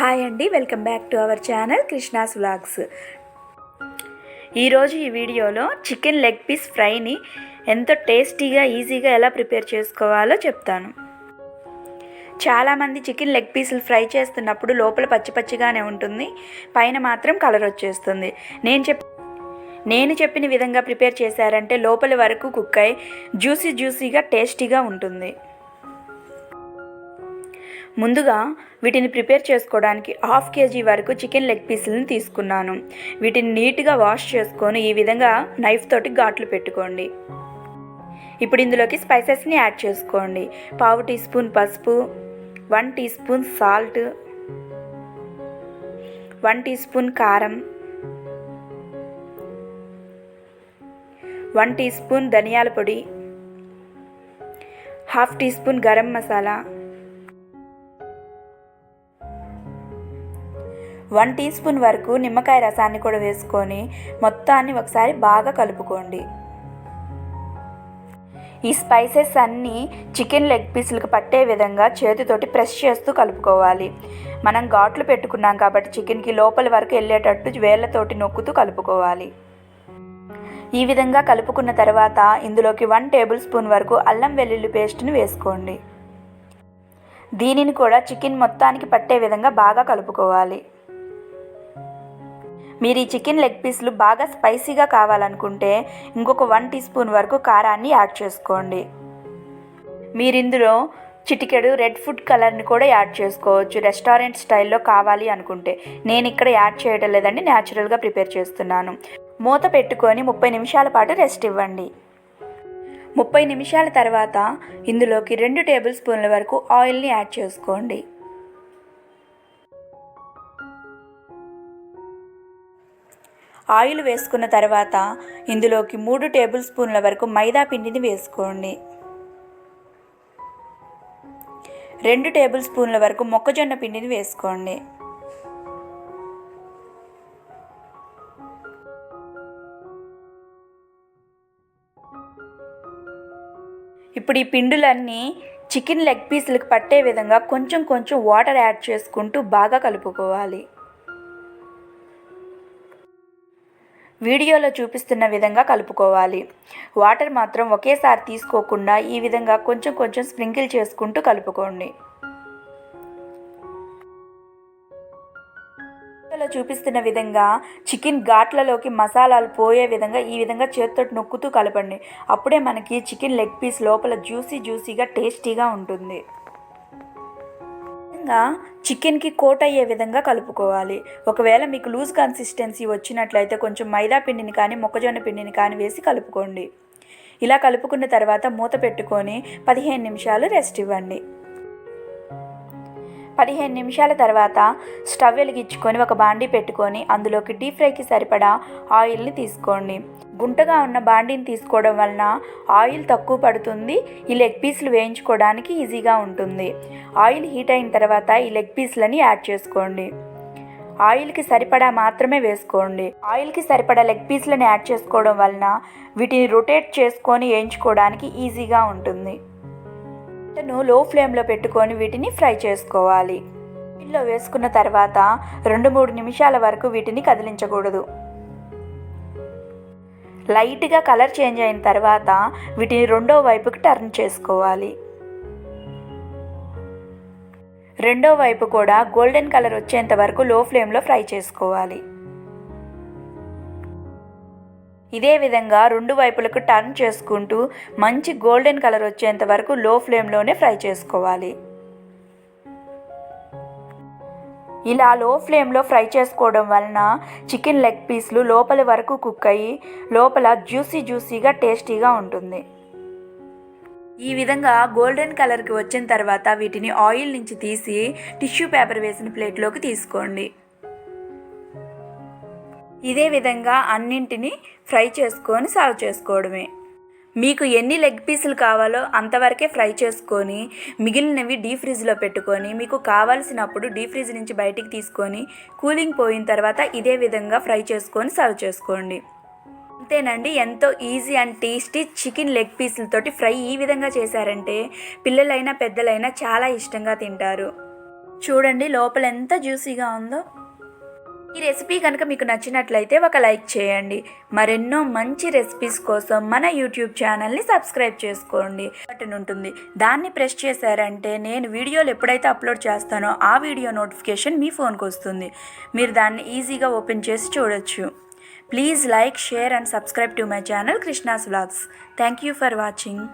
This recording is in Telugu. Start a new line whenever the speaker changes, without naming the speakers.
హాయ్ అండి welcome back to our channel Krishna's vlogs. ఈరోజు ఈ వీడియోలో చికెన్ లెగ్ పీస్ ఫ్రైని ఎంతో టేస్టీగా ఈజీగా ఎలా ప్రిపేర్ చేసుకోవాలో చెప్తాను. చాలామంది చికెన్ లెగ్ పీసులు ఫ్రై చేస్తున్నప్పుడు లోపల పచ్చి పచ్చిగానే ఉంటుంది పైన మాత్రం కలర్ వచ్చేస్తుంది. నేను చెప్ నేను చెప్పిన విధంగా ప్రిపేర్ చేశారంటే లోపల వరకు కుక్ అయి జ్యూసీ జ్యూసీగా టేస్టీగా ఉంటుంది. ముందుగా వీటిని ప్రిపేర్ చేసుకోవడానికి హాఫ్ కేజీ వరకు చికెన్ లెగ్ పీసులను తీసుకున్నాను. వీటిని నీట్గా వాష్ చేసుకొని ఈ విధంగా నైఫ్ తోటి ఘాట్లు పెట్టుకోండి. ఇప్పుడు ఇందులోకి స్పైసెస్ని యాడ్ చేసుకోండి. పావు టీ స్పూన్ పసుపు one teaspoon salt one teaspoon కారం వన్ టీ స్పూన్ ధనియాల పొడి half teaspoon garam masala one teaspoon వరకు నిమ్మకాయ రసాన్ని కూడా వేసుకొని మొత్తాన్ని ఒకసారి బాగా కలుపుకోండి. ఈ స్పైసెస్ అన్నీ చికెన్ లెగ్ పీసులకు పట్టే విధంగా చేతితోటి ప్రెస్ చేస్తూ కలుపుకోవాలి. మనం ఘాట్లు పెట్టుకున్నాం కాబట్టి చికెన్కి లోపల వరకు వెళ్ళేటట్టు వేళ్ళతోటి నొక్కుతూ కలుపుకోవాలి. ఈ విధంగా కలుపుకున్న తర్వాత ఇందులోకి వన్ టేబుల్ స్పూన్ వరకు అల్లం వెల్లుల్లి పేస్ట్ని వేసుకోండి. దీనిని కూడా చికెన్ మొత్తానికి పట్టే విధంగా బాగా కలుపుకోవాలి. మీరు ఈ చికెన్ లెగ్ పీస్లు బాగా స్పైసీగా కావాలనుకుంటే ఇంకొక వన్ టీ స్పూన్ వరకు కారాన్ని యాడ్ చేసుకోండి. మీరు ఇందులో చిటికెడు రెడ్ ఫుడ్ కలర్ని కూడా యాడ్ చేసుకోవచ్చు. రెస్టారెంట్ స్టైల్లో కావాలి అనుకుంటే. నేను ఇక్కడ యాడ్ చేయడం లేదండి న్యాచురల్గా ప్రిపేర్ చేస్తున్నాను. మూత పెట్టుకొని ముప్పై నిమిషాల పాటు రెస్ట్ ఇవ్వండి. ముప్పై నిమిషాల తర్వాత ఇందులోకి రెండు టేబుల్ స్పూన్ల వరకు ఆయిల్ని యాడ్ చేసుకోండి. ఆయిల్ వేసుకున్న తర్వాత ఇందులోకి మూడు టేబుల్ స్పూన్ల వరకు మైదా పిండిని వేసుకోండి. రెండు టేబుల్ స్పూన్ల వరకు మొక్కజొన్న పిండిని వేసుకోండి. ఇప్పుడు ఈ పిండులన్నీ చికెన్ లెగ్ పీసులకు పట్టే విధంగా కొంచెం కొంచెం వాటర్ యాడ్ చేసుకుంటూ బాగా కలుపుకోవాలి. వీడియోలో చూపిస్తున్న విధంగా కలుపుకోవాలి. వాటర్ మాత్రం ఒకేసారి తీసుకోకుండా ఈ విధంగా కొంచెం కొంచెం స్ప్రింకిల్ చేసుకుంటూ కలుపుకోండి. వీడియోలో చూపిస్తున్న విధంగా చికెన్ ఘాట్లలోకి మసాలాలు పోయే విధంగా ఈ విధంగా చేతితో నొక్కుతూ కలపండి. అప్పుడే మనకి చికెన్ లెగ్ పీస్ లోపల జ్యూసీ జ్యూసీగా టేస్టీగా ఉంటుంది. విధంగా చికెన్కి కోట్ అయ్యే విధంగా కలుపుకోవాలి. ఒకవేళ మీకు లూజ్ కన్సిస్టెన్సీ వచ్చినట్లయితే కొంచెం మైదా పిండిని కానీ మొక్కజొన్న పిండిని కానీ వేసి కలుపుకోండి. ఇలా కలుపుకున్న తర్వాత మూత పెట్టుకొని పదిహేను నిమిషాలు రెస్ట్ ఇవ్వండి. పదిహేను నిమిషాల తర్వాత స్టవ్ వెలిగించుకొని ఒక బాండీ పెట్టుకొని అందులోకి డీప్ ఫ్రైకి సరిపడా ఆయిల్ని తీసుకోండి. గుంటగా ఉన్న బాండీని తీసుకోవడం వలన ఆయిల్ తక్కువ పడుతుంది ఈ లెగ్ పీస్లు వేయించుకోవడానికి ఈజీగా ఉంటుంది. ఆయిల్ హీట్ అయిన తర్వాత ఈ లెగ్ పీస్లని యాడ్ చేసుకోండి. ఆయిల్కి సరిపడా మాత్రమే వేసుకోండి. ఆయిల్కి సరిపడా లెగ్ పీస్లను యాడ్ చేసుకోవడం వలన వీటిని రొటేట్ చేసుకొని వేయించుకోవడానికి ఈజీగా ఉంటుంది. ను లో ఫ్లేమ్లో పెట్టుకొని వీటిని ఫ్రై చేసుకోవాలి. ఆయిల్లో వేసుకున్న తర్వాత రెండు మూడు నిమిషాల వరకు వీటిని కదిలించకూడదు. లైట్గా కలర్ చేంజ్ అయిన తర్వాత వీటిని రెండో వైపుకి టర్న్ చేసుకోవాలి. రెండో వైపు కూడా గోల్డెన్ కలర్ వచ్చేంత వరకు లో ఫ్లేమ్లో ఫ్రై చేసుకోవాలి. ఇదే విధంగా రెండు వైపులకు టర్న్ చేసుకుంటూ మంచి గోల్డెన్ కలర్ వచ్చేంత వరకు లో ఫ్లేమ్లోనే ఫ్రై చేసుకోవాలి. ఇలా లో ఫ్లేమ్లో ఫ్రై చేసుకోవడం వలన చికెన్ లెగ్ పీస్లు లోపల వరకు కుక్ అయ్యి లోపల జ్యూసీ జ్యూసీగా టేస్టీగా ఉంటుంది. ఈ విధంగా గోల్డెన్ కలర్కి వచ్చిన తర్వాత వీటిని ఆయిల్ నుంచి తీసి టిష్యూ పేపర్ వేసిన ప్లేట్లోకి తీసుకోండి. ఇదే విధంగా అన్నింటినీ ఫ్రై చేసుకొని సర్వ్ చేసుకోవడమే. మీకు ఎన్ని లెగ్ పీసులు కావాలో అంతవరకే ఫ్రై చేసుకొని మిగిలినవి డీ ఫ్రిడ్జ్లో పెట్టుకొని మీకు కావాల్సినప్పుడు డీ ఫ్రిడ్జ్ నుంచి బయటికి తీసుకొని కూలింగ్ పోయిన తర్వాత ఇదే విధంగా ఫ్రై చేసుకొని సర్వ్ చేసుకోండి. అంతేనండి ఎంతో easy and tasty chicken leg పీసులతోటి fry ఈ విధంగా చేశారంటే పిల్లలైనా పెద్దలైనా చాలా ఇష్టంగా తింటారు. చూడండి లోపల ఎంత జ్యూసీగా ఉందో. ఈ రెసిపీ కనుక మీకు నచ్చినట్లయితే ఒక లైక్ చేయండి. మరెన్నో మంచి రెసిపీస్ కోసం మన యూట్యూబ్ ఛానల్ని సబ్స్క్రైబ్ చేసుకోండి. బటన్ ఉంటుంది. దాన్ని ప్రెస్ చేశారంటే నేను వీడియోలు ఎప్పుడైతే అప్లోడ్ చేస్తానో ఆ వీడియో నోటిఫికేషన్ మీ ఫోన్కి వస్తుంది. మీరు దాన్ని ఈజీగా ఓపెన్ చేసి చూడొచ్చు. Please like share and subscribe to my channel Krishna's vlogs. Thank you for watching.